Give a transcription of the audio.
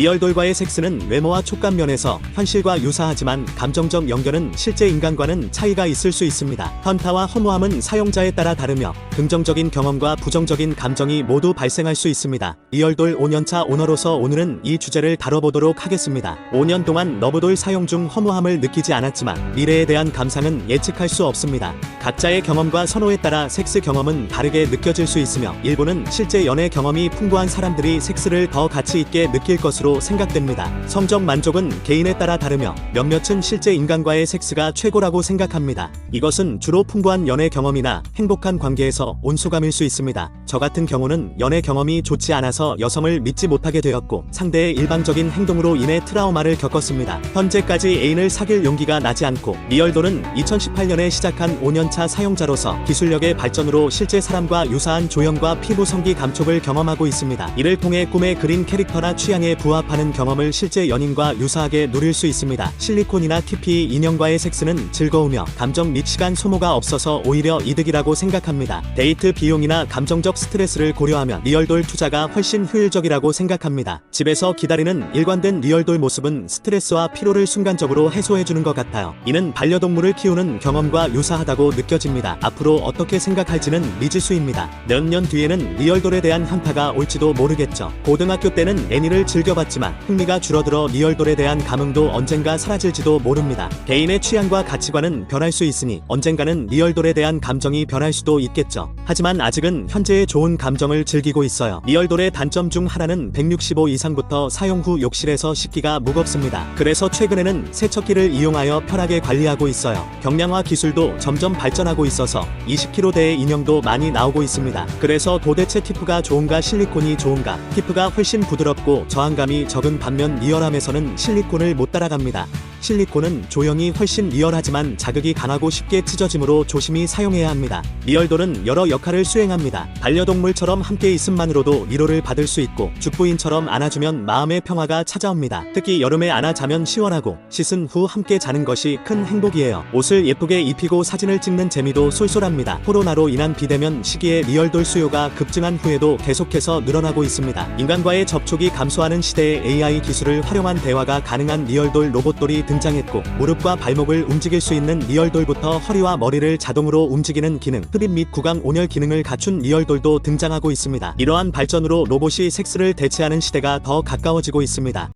리얼돌과의 섹스는 외모와 촉감 면에서 현실과 유사하지만 감정적 연결은 실제 인간과는 차이가 있을 수 있습니다. 현타와 허무함은 사용자에 따라 다르며 긍정적인 경험과 부정적인 감정이 모두 발생할 수 있습니다. 리얼돌 5년차 오너로서 오늘은 이 주제를 다뤄보도록 하겠습니다. 5년 동안 너브돌 사용 중 허무함을 느끼지 않았지만 미래에 대한 감상은 예측할 수 없습니다. 각자의 경험과 선호에 따라 섹스 경험은 다르게 느껴질 수 있으며 일부는 실제 연애 경험이 풍부한 사람들이 섹스를 더 가치 있게 느낄 것으로 생각됩니다. 성적 만족은 개인에 따라 다르며 몇몇은 실제 인간과의 섹스가 최고라고 생각합니다. 이것은 주로 풍부한 연애 경험이나 행복한 관계에서 온 소감일 수 있습니다. 저 같은 경우는 연애 경험이 좋지 않아서 여성을 믿지 못하게 되었고 상대의 일방적인 행동으로 인해 트라우마를 겪었습니다. 현재까지 애인을 사귈 용기가 나지 않고 리얼돌은 2018년에 시작한 5년차 사용자로서 기술력의 발전으로 실제 사람과 유사한 조형과 피부 성기 감촉을 경험하고 있습니다. 이를 통해 꿈에 그린 캐릭터나 취향에 부합하는 경험을 실제 연인과 유사하게 누릴 수 있습니다. 실리콘이나 TP 인형과의 섹스는 즐거우며 감정 및 시간 소모가 없어서 오히려 이득이라고 생각합니다. 데이트 비용이나 감정적 스트레스를 고려하면 리얼돌 투자가 훨씬 효율적이라고 생각합니다. 집에서 기다리는 일관된 리얼돌 모습은 스트레스와 피로를 순간적으로 해소해주는 것 같아요. 이는 반려동물을 키우는 경험과 유사하다고 느껴집니다. 앞으로 어떻게 생각할지는 미지수입니다. 몇 년 뒤에는 리얼돌에 대한 현타가 올지도 모르겠죠. 고등학교 때는 애니를 즐겨봤지만 흥미가 줄어들어 리얼돌에 대한 감흥도 언젠가 사라질지도 모릅니다. 개인의 취향과 가치관은 변할 수 있으니 언젠가는 리얼돌에 대한 감정이 변할 수도 있겠죠. 하지만 아직은 현재의 좋은 감정을 즐기고 있어요. 리얼돌의 단점 중 하나는 165 이상부터 사용 후 욕실에서 씻기가 무겁습니다. 그래서 최근에는 세척기를 이용하여 편하게 관리하고 있어요. 경량화 기술도 점점 발전하고 있어서 20kg대의 인형도 많이 나오고 있습니다. 그래서 도대체 티프가 좋은가 실리콘이 좋은가? 티프가 훨씬 부드럽고 저항감이 적은 반면 리얼함에서는 실리콘을 못 따라갑니다. 실리콘은 조형이 훨씬 리얼하지만 자극이 강하고 쉽게 찢어지므로 조심히 사용해야 합니다. 리얼돌은 여러 역할을 수행합니다. 반려동물처럼 함께 있음만으로도 위로를 받을 수 있고 죽부인처럼 안아주면 마음의 평화가 찾아옵니다. 특히 여름에 안아 자면 시원하고 씻은 후 함께 자는 것이 큰 행복이에요. 옷을 예쁘게 입히고 사진을 찍는 재미도 쏠쏠합니다. 코로나로 인한 비대면 시기에 리얼돌 수요가 급증한 후에도 계속해서 늘어나고 있습니다. 인간과의 접촉이 감소하는 시대에 AI 기술을 활용한 대화가 가능한 리얼돌 로봇돌이 등장했고 무릎과 발목을 움직일 수 있는 리얼돌부터 허리와 머리를 자동으로 움직이는 기능, 흡입 및 구강 온열 기능을 갖춘 리얼돌도 등장하고 있습니다. 이러한 발전으로 로봇이 섹스를 대체하는 시대가 더 가까워지고 있습니다.